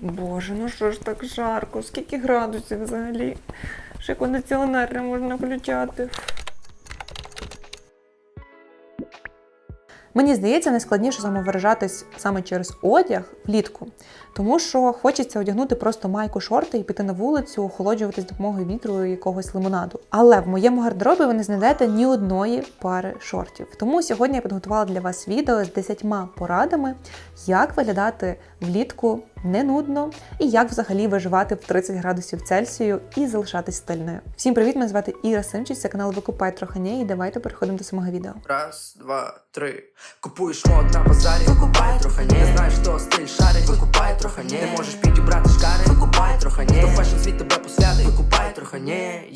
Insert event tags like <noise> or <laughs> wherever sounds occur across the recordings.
Боже, ну що ж так жарко? Скільки градусів взагалі? Ще кондиціонер не можна включати. Мені здається, найскладніше самовиражатись саме через одяг влітку, тому що хочеться одягнути просто майку шорти і піти на вулицю, охолоджуватись допомогою вітру і якогось лимонаду. Але в моєму гардеробі ви не знайдете ні одної пари шортів. Тому сьогодні я підготувала для вас відео з 10 порадами, як виглядати влітку не нудно і як взагалі виживати в 30 градусів Цельсію і залишатись стильною. Всім привіт! Мене звати Іра Симчич, це канал Викупай трохані, і давайте переходимо до самого відео. Раз, два, три. Купуєш мод на базарі, викупай трохи. Не знаєш, хто стиль шарить, викупай трохи ні. Не можеш підібрати шкари, викупай трохи ні. Хто фешн світ тебе посвятить, викупай трохи ні.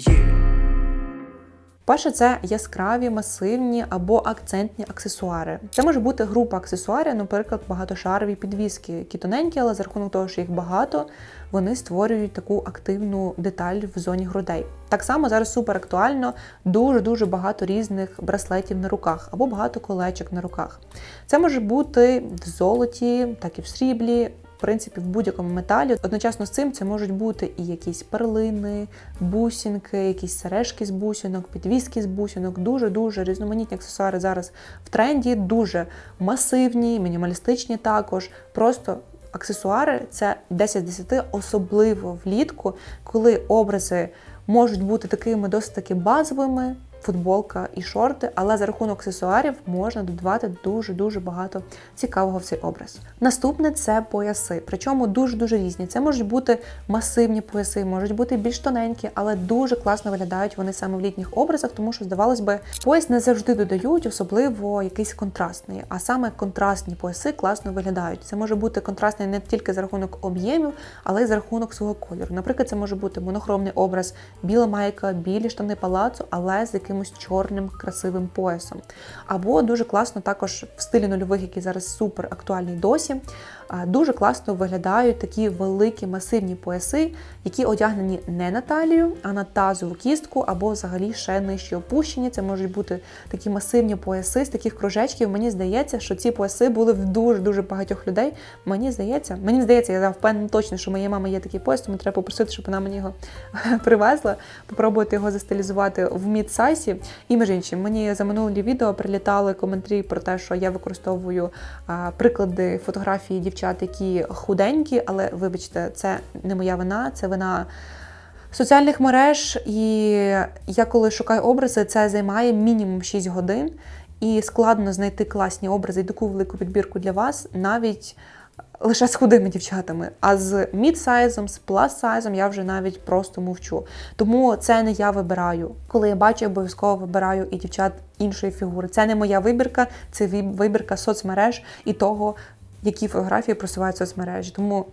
Перше, це яскраві, масивні або акцентні аксесуари. Це може бути група аксесуарів, наприклад, багатошарові підвіски, які тоненькі, але за рахунок того, що їх багато, вони створюють таку активну деталь в зоні грудей. Так само зараз супер актуально дуже дуже багато різних браслетів на руках або багато колечок на руках. Це може бути в золоті, так і в сріблі. Принципі, в будь-якому металі. Одночасно з цим це можуть бути і якісь перлини, бусинки, якісь сережки з бусинок, підвіски з бусинок. Дуже-дуже різноманітні аксесуари зараз в тренді, дуже масивні, мінімалістичні також. Просто аксесуари це 10 з 10, особливо влітку, коли образи можуть бути такими досить таки базовими. Футболка і шорти, але за рахунок аксесуарів можна додавати дуже-дуже багато цікавого в цей образ. Наступне це пояси, причому дуже-дуже різні. Це можуть бути масивні пояси, можуть бути більш тоненькі, але дуже класно виглядають вони саме в літніх образах, тому що, здавалось би, пояс не завжди додають, особливо якийсь контрастний. А саме контрастні пояси класно виглядають. Це може бути контрастний не тільки за рахунок об'ємів, але й за рахунок свого кольору. Наприклад, це може бути монохромний образ, біла майка, білі штани палацу, але з якимось чорним красивим поясом. Або дуже класно також в стилі нульових, який зараз супер актуальний досі. Дуже класно виглядають такі великі масивні пояси, які одягнені не на талію, а на тазову кістку, або взагалі ще нижче опущені. Це можуть бути такі масивні пояси з таких кружечків. Мені здається, що ці пояси були в дуже дуже багатьох людей. Мені здається, мені здається, я впевнена точно, що моєї мами є такий пояс, тому треба попросити, щоб вона мені його <laughs> привезла, попробувати його застилізувати в мідсайсі. І між іншим, мені за минулі відео прилітали коментарі про те, що я використовую приклади фотографії дівчат, які худенькі, але вибачте, це не моя вина, це вина. Соціальних мереж, і я коли шукаю образи, це займає мінімум 6 годин, і складно знайти класні образи і таку велику підбірку для вас, навіть лише з худими дівчатами. А з мідсайзом, з плас-сайзом я вже навіть просто мовчу. Тому це не я вибираю. Коли я бачу, я обов'язково вибираю і дівчат іншої фігури. Це не моя вибірка, це вибірка соцмереж і того, які фотографії просувають соцмережі. Тому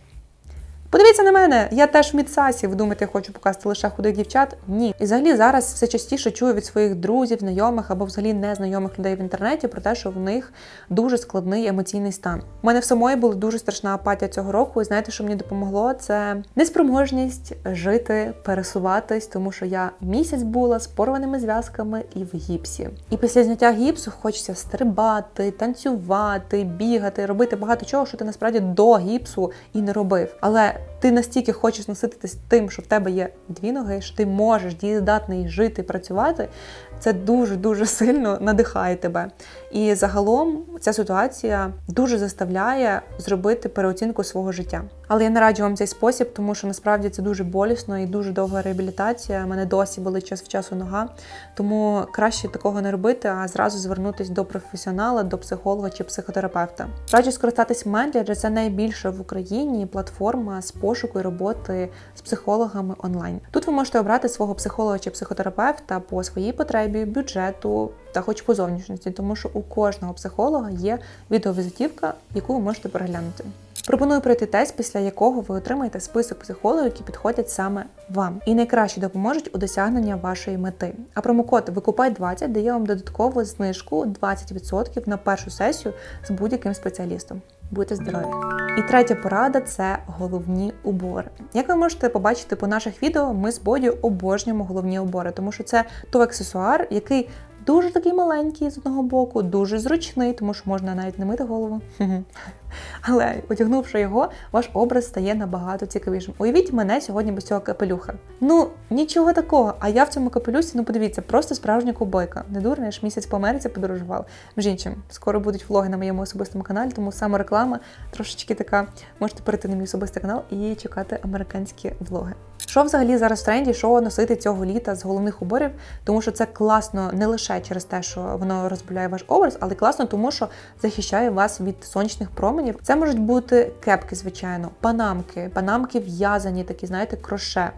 Подивіться на мене, я теж в мідсасі. Ви думаєте, я хочу показати лише худих дівчат? Ні. І взагалі зараз все частіше чую від своїх друзів, знайомих або взагалі незнайомих людей в інтернеті про те, що в них дуже складний емоційний стан. У мене в самої була дуже страшна апатія цього року, і знаєте, що мені допомогло? Це неспроможність жити, пересуватись, тому що я місяць була з порваними зв'язками і в гіпсі. І після зняття гіпсу хочеться стрибати, танцювати, бігати, робити багато чого, що ти насправді до гіпсу і не робив. Але ти настільки хочеш насититись тим, що в тебе є дві ноги, що ти можеш дієздатний жити, працювати, це дуже дуже сильно надихає тебе. І загалом ця ситуація дуже заставляє зробити переоцінку свого життя. Але я не раджу вам цей спосіб, тому що насправді це дуже болісно і дуже довга реабілітація. У мене досі болить час в часу нога. Тому краще такого не робити, а зразу звернутися до професіонала, до психолога чи психотерапевта. Раджу скористатись Мендлі, адже це найбільша в Україні платформа з пошуку і роботи з психологами онлайн. Тут ви можете обрати свого психолога чи психотерапевта по своїй потребі, бюджету та хоч по зовнішності, тому що у кожного психолога є відеовізитівка, яку ви можете переглянути. Пропоную пройти тест, після якого ви отримаєте список психологів, які підходять саме вам, і найкраще допоможуть у досягненні вашої мети. А промокод викупай 20 дає вам додаткову знижку 20% на першу сесію з будь-яким спеціалістом. Будьте здорові! І третя порада це головні убори. Як ви можете побачити по наших відео, ми з Бодю обожнюємо головні убори, тому що це той аксесуар, який Дуже такий маленький з одного боку, дуже зручний, тому що можна навіть не мити голову. <laughs> Але одягнувши його, ваш образ стає набагато цікавішим. Уявіть мене сьогодні без цього капелюха. Ну нічого такого. А я в цьому капелюсі, ну подивіться, просто справжня кубойка. Не дурна, я ж місяць по Америці подорожувала. Між іншим, скоро будуть влоги на моєму особистому каналі, тому саме реклама трошечки така. Можете перейти на мій особистий канал і чекати американські влоги. Що взагалі зараз в тренді, що носити цього літа з головних уборів, тому що це класно не лише через те, що воно розбавляє ваш образ, але класно, тому що захищає вас від сонячних променів. Це можуть бути кепки, звичайно, панамки, панамки в'язані, такі, знаєте, кроше,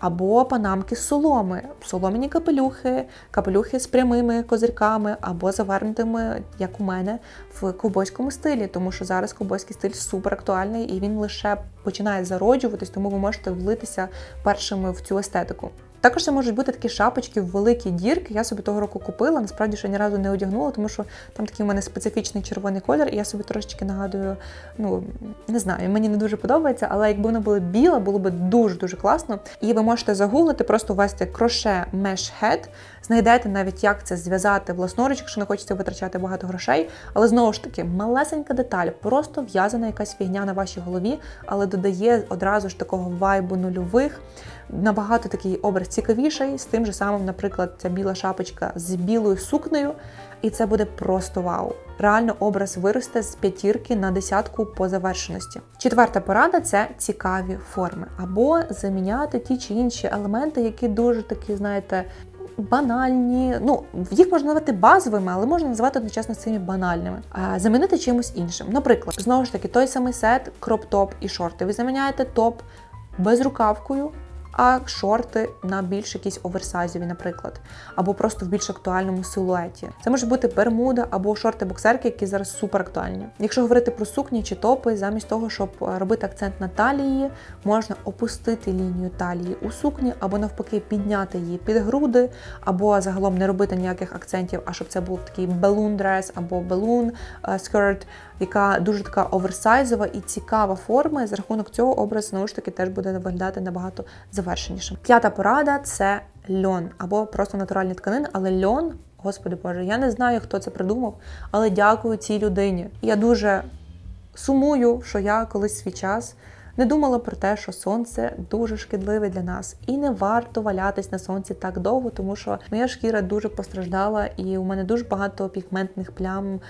або панамки з соломи, соломіні капелюхи, капелюхи з прямими козирками, або завернутими, як у мене, в ковбойському стилі, тому що зараз ковбойський стиль супер актуальний і він лише починає зароджуватись, тому ви можете влитися першими в цю естетику. Також це можуть бути такі шапочки в великі дірки. Я собі того року купила. Насправді ще ні разу не одягнула, тому що там такий у мене специфічний червоний колір, і я собі трошечки нагадую, ну не знаю, мені не дуже подобається, але якби воно було біле, було б дуже дуже класно. І ви можете загуглити, просто ввести кроше mesh head, знайдете навіть, як це зв'язати власноруч, якщо не хочете витрачати багато грошей. Але знову ж таки, малесенька деталь, просто в'язана якась фігня на вашій голові, але додає одразу ж такого вайбу нульових. Набагато такий образ цікавіший, з тим же самим, наприклад, ця біла шапочка з білою сукнею, і це буде просто вау. Реально образ виросте з п'ятірки на десятку по завершеності. Четверта порада це цікаві форми, або заміняти ті чи інші елементи, які дуже такі, знаєте. Банальні, ну їх можна назвати базовими, але можна називати одночасно цими банальними. А замінити чимось іншим. Наприклад, знову ж таки, той самий сет, кроп-топ і шорти. Ви заміняєте топ безрукавкою, а шорти на більш якісь оверсайзові, наприклад, або просто в більш актуальному силуеті. Це може бути бермуда або шорти-боксерки, які зараз супер актуальні. Якщо говорити про сукні чи топи, замість того, щоб робити акцент на талії, можна опустити лінію талії у сукні, або навпаки підняти її під груди, або загалом не робити ніяких акцентів, а щоб це був такий балун дрес або балун скерт, яка дуже така оверсайзова і цікава форма. І за рахунок цього образ знову ж таки теж буде виглядати набагато завершенішим. П'ята порада це льон або просто натуральні тканини, але льон. Господи Боже, я не знаю, хто це придумав, але дякую цій людині. Я дуже сумую, що я колись свій час не думала про те, що сонце дуже шкідливе для нас, і не варто валятись на сонці так довго, тому що моя шкіра дуже постраждала, і у мене дуже багато пігментних плям е,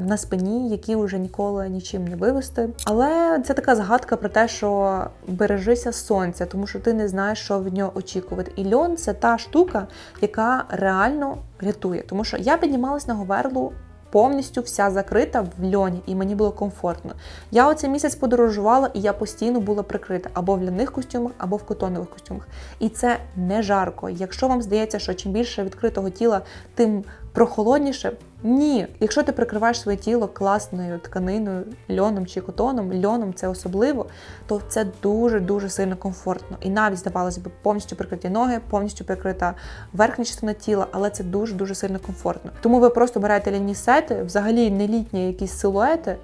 на спині, які вже ніколи нічим не вивести. Але це така згадка про те, що бережися сонця, тому що ти не знаєш, що від нього очікувати. І льон це та штука, яка реально рятує, тому що я піднімалась на говерлу повністю вся закрита в льоні, і мені було комфортно. Я оцей місяць подорожувала, і я постійно була прикрита або в ляних костюмах, або в котонових костюмах. І це не жарко. Якщо вам здається, що чим більше відкритого тіла, тим прохолодніше. Ні, якщо ти прикриваєш своє тіло класною тканиною, льоном чи котоном, льоном це особливо, то це дуже-дуже сильно комфортно. І навіть, здавалося б, повністю прикриті ноги, повністю прикрита верхня частина тіла, але це дуже-дуже сильно комфортно. Тому ви просто берете лінні сети, взагалі не літні якісь силуети,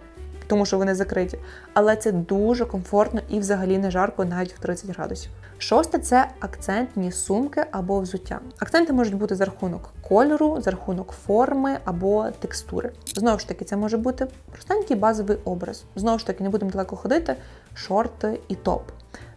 тому що вони закриті, але це дуже комфортно і взагалі не жарко навіть в 30 градусів. Шосте це акцентні сумки або взуття. Акценти можуть бути за рахунок кольору, за рахунок форми або текстури. Знову ж таки, це може бути простенький базовий образ. Знову ж таки, не будемо далеко ходити, шорти і топ.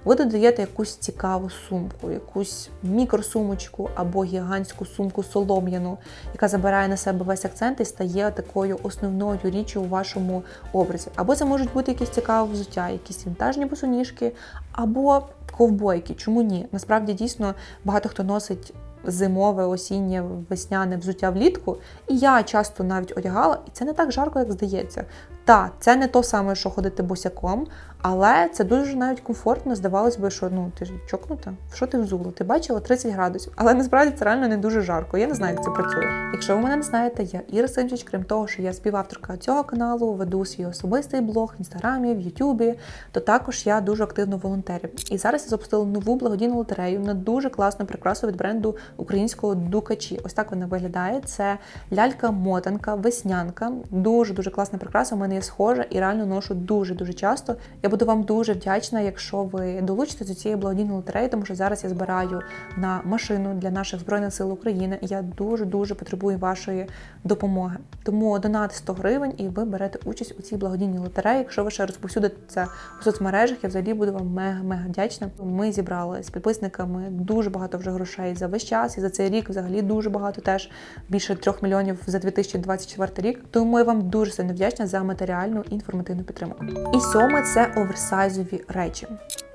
Ви додаєте якусь цікаву сумку, якусь мікросумочку або гігантську сумку солом'яну, яка забирає на себе весь акцент і стає такою основною річчю у вашому образі. Або це можуть бути якісь цікаві взуття, якісь вінтажні босоніжки, або ковбойки. Чому ні? Насправді дійсно багато хто носить. Зимове, осіннє, весняне взуття влітку, і я часто навіть одягала, і це не так жарко, як здається. Та, це не то саме, що ходити босяком, але це дуже навіть комфортно. Здавалось би, що ну ти ж чокнута. Що ти взула? Ти бачила 30 градусів, але насправді це реально не дуже жарко. Я не знаю, як це працює. Якщо ви мене не знаєте, я Іра Симчич, крім того, що я співавторка цього каналу, веду свій особистий блог в інстаграмі, в Ютубі, то також я дуже активно волонтерю. І зараз я запустила нову благодійну лотерею на дуже класну прикрасу від бренду українського Дукачі. Ось так вона виглядає. Це лялька-мотанка, веснянка. Дуже дуже класна прикраса. У мене є схожа і реально ношу дуже дуже часто. Я буду вам дуже вдячна, якщо ви долучитесь до цієї благодійної лотереї, тому що зараз я збираю на машину для наших збройних сил України. Я дуже дуже потребую вашої допомоги. Тому донат 100 гривень, і ви берете участь у цій благодійній лотереї. Якщо ви ще розповсюдите це у соцмережах, я взагалі буду вам мега мега вдячна. Ми зібрали з підписниками дуже багато вже грошей за весь час, і за цей рік взагалі дуже багато теж більше трьох мільйонів за 2024 рік. Тому я вам дуже сильно вдячна за матеріальну і інформативну підтримку. І сьоме це оверсайзові речі.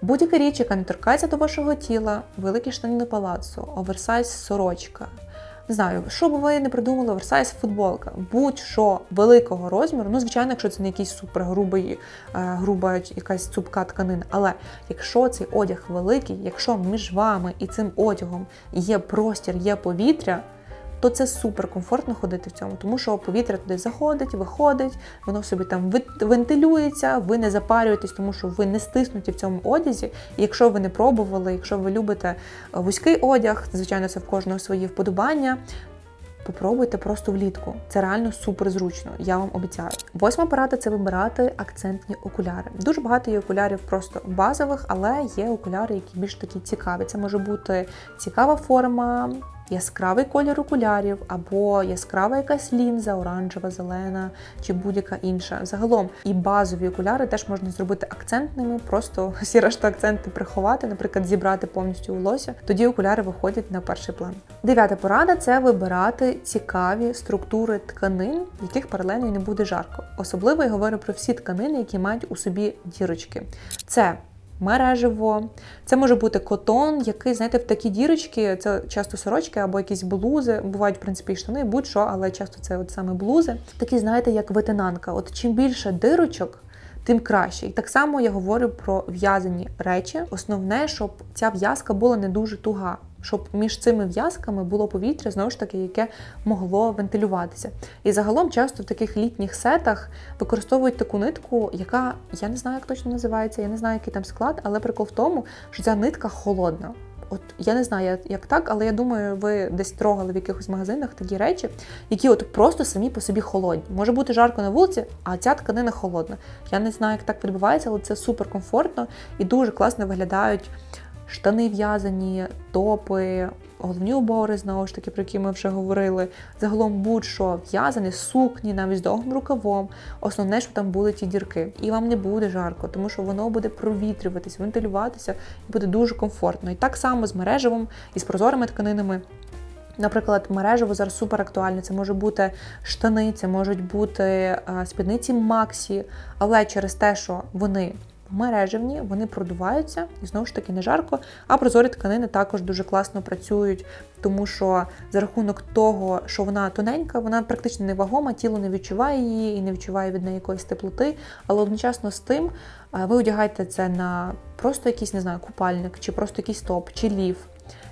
Будь-яка річ, яка не торкається до вашого тіла, великі штани палацу, оверсайз сорочка. Не знаю, що би ви не придумали, оверсайз футболка, будь-що великого розміру. Ну, звичайно, якщо це не якийсь супер грубий, е, груба якась цупка тканина. Але якщо цей одяг великий, якщо між вами і цим одягом є простір, є повітря, то це супер комфортно ходити в цьому, тому що повітря туди заходить, виходить, воно собі там вентилюється, ви не запарюєтесь, тому що ви не стиснуті в цьому одязі. І якщо ви не пробували, якщо ви любите е, вузький одяг, звичайно, це в кожного свої вподобання. Попробуйте просто влітку. Це реально супер зручно, я вам обіцяю. Восьма порада це вибирати акцентні окуляри. Дуже багато є окулярів просто базових, але є окуляри, які більш такі цікаві. Це може бути цікава форма, яскравий колір окулярів, або яскрава якась лінза, оранжева, зелена чи будь-яка інша. Загалом і базові окуляри теж можна зробити акцентними, просто <laughs> всі решта акценти приховати, наприклад, зібрати повністю волосся. Тоді окуляри виходять на перший план. Дев'ята порада це вибирати цікаві структури тканин, яких паралельно не буде жарко. Особливо я говорю про всі тканини, які мають у собі дірочки. Це мережево, це може бути котон, який, знаєте, в такі дірочки, це часто сорочки або якісь блузи, бувають, в принципі, і штани, будь-що, але часто це от саме блузи. Такі, знаєте, як витинанка. От чим більше дирочок, тим краще. І так само я говорю про в'язані речі. Основне, щоб ця в'язка була не дуже туга. Щоб між цими в'язками було повітря, знову ж таки, яке могло вентилюватися. І загалом часто в таких літніх сетах використовують таку нитку, яка я не знаю, як точно називається, я не знаю, який там склад, але прикол в тому, що ця нитка холодна. От я не знаю, як- так, але я думаю, ви десь трогали в якихось магазинах такі речі, які от просто самі по собі холодні. Може бути жарко на вулиці, а ця тканина холодна. Я не знаю, як так відбувається, але це супер комфортно і дуже класно виглядають штани в'язані, топи, головні убори, знову ж таки, про які ми вже говорили. Загалом будь-що в'язане, сукні, навіть з довгим рукавом. Основне, щоб там були ті дірки. І вам не буде жарко, тому що воно буде провітрюватися, вентилюватися і буде дуже комфортно. І так само з мережевим і з прозорими тканинами. Наприклад, мережево зараз супер актуально. Це може бути штани, це можуть бути е, спідниці Максі, але через те, що вони мережевні, вони продуваються і знову ж таки не жарко. А прозорі тканини також дуже класно працюють, тому що за рахунок того, що вона тоненька, вона практично невагома, тіло не відчуває її і не відчуває від неї якоїсь теплоти. Але одночасно з тим е, ви одягаєте це на просто якийсь, не знаю, купальник, чи просто якийсь топ, чи лів.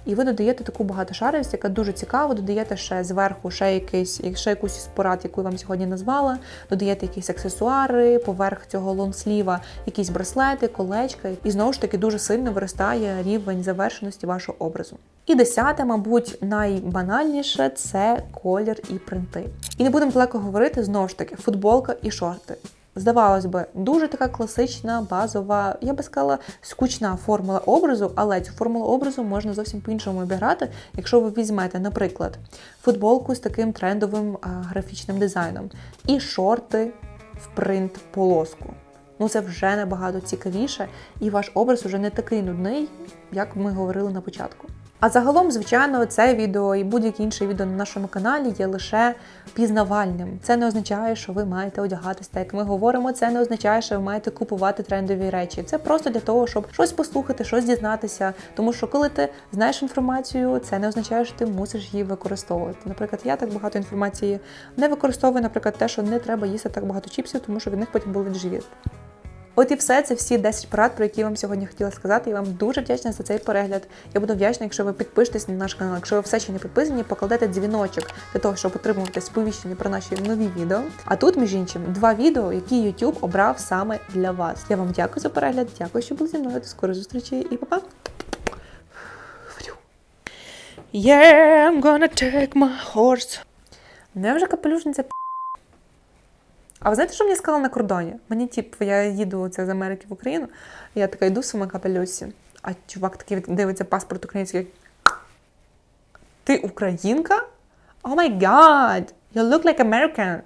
І ви додаєте таку багатошаровість, яка дуже цікава. Додаєте ще зверху ще якийсь, ще якусь із порад, яку я вам сьогодні назвала. Додаєте якісь аксесуари, поверх цього лонсліва, якісь браслети, колечка. І знову ж таки дуже сильно виростає рівень завершеності вашого образу. І десяте, мабуть, найбанальніше це колір і принти. І не будемо далеко говорити знову ж таки, футболка і шорти. Здавалось би, дуже така класична, базова, я би сказала, скучна формула образу, але цю формулу образу можна зовсім по-іншому обіграти, якщо ви візьмете, наприклад, футболку з таким трендовим графічним дизайном і шорти в принт полоску. Ну це вже набагато цікавіше, і ваш образ уже не такий нудний, як ми говорили на початку. А загалом, звичайно, це відео і будь-яке інше відео на нашому каналі є лише пізнавальним. Це не означає, що ви маєте одягатись так, як ми говоримо. Це не означає, що ви маєте купувати трендові речі. Це просто для того, щоб щось послухати, щось дізнатися. Тому що коли ти знаєш інформацію, це не означає, що ти мусиш її використовувати. Наприклад, я так багато інформації не використовую, наприклад, те, що не треба їсти так багато чіпсів, тому що від них потім болить живіт. От і все, це всі 10 порад, про які я вам сьогодні хотіла сказати. Я вам дуже вдячна за цей перегляд. Я буду вдячна, якщо ви підпишетесь на наш канал. Якщо ви все ще не підписані, покладете дзвіночок для того, щоб отримувати сповіщення про наші нові відео. А тут, між іншим, два відео, які YouTube обрав саме для вас. Я вам дякую за перегляд, дякую, що були зі мною. До скорої зустрічі і па-па! Yeah, I'm gonna take my horse. Невже капелюшниця А ви знаєте, що мені сказали на кордоні? Мені тип, я їду це з Америки в Україну, я така йду в своєму капелюсі, а чувак такий дивиться паспорт український. Ти українка? Oh my god, you look like American.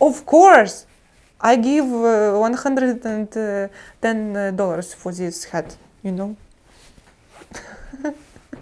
Of course. I give uh, 110 dollars for this hat, you know?